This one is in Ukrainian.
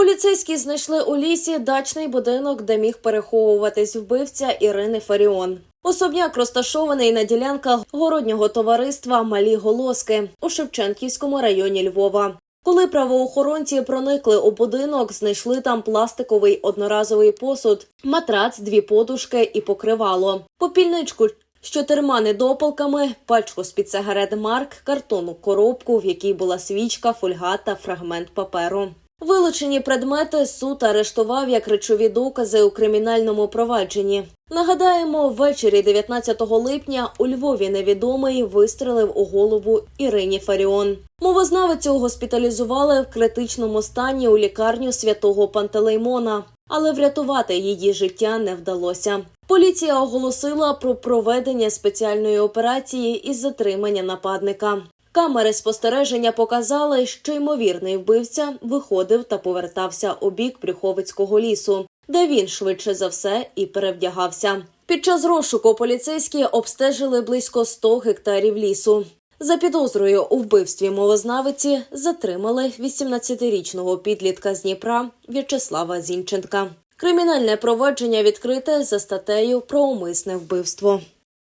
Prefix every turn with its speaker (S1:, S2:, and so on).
S1: Поліцейські знайшли у лісі дачний будинок, де міг переховуватись вбивця Ірини Фаріон. Особняк розташований на ділянках городнього товариства Малі Голоски у Шевченківському районі Львова. Коли правоохоронці проникли у будинок, знайшли там пластиковий одноразовий посуд, матрац, дві подушки і покривало, попільничку з чотирма недопалками, пачку з під сигарет Марк, картонну коробку, в якій була свічка, фольга та фрагмент паперу. Вилучені предмети суд арештував як речові докази у кримінальному провадженні. Нагадаємо, ввечері 19 липня у Львові невідомий вистрелив у голову Ірині Фаріон. Мовознавицю госпіталізували в критичному стані у лікарню святого Пантелеймона, але врятувати її життя не вдалося. Поліція оголосила про проведення спеціальної операції із затримання нападника. Камери спостереження показали, що ймовірний вбивця виходив та повертався у бік Брюховицького лісу, де він швидше за все і перевдягався. Під час розшуку поліцейські обстежили близько 100 гектарів лісу. За підозрою у вбивстві мовознавиці затримали 18-річного підлітка з Дніпра В'ячеслава Зінченка. Кримінальне провадження відкрите за статтею про умисне вбивство.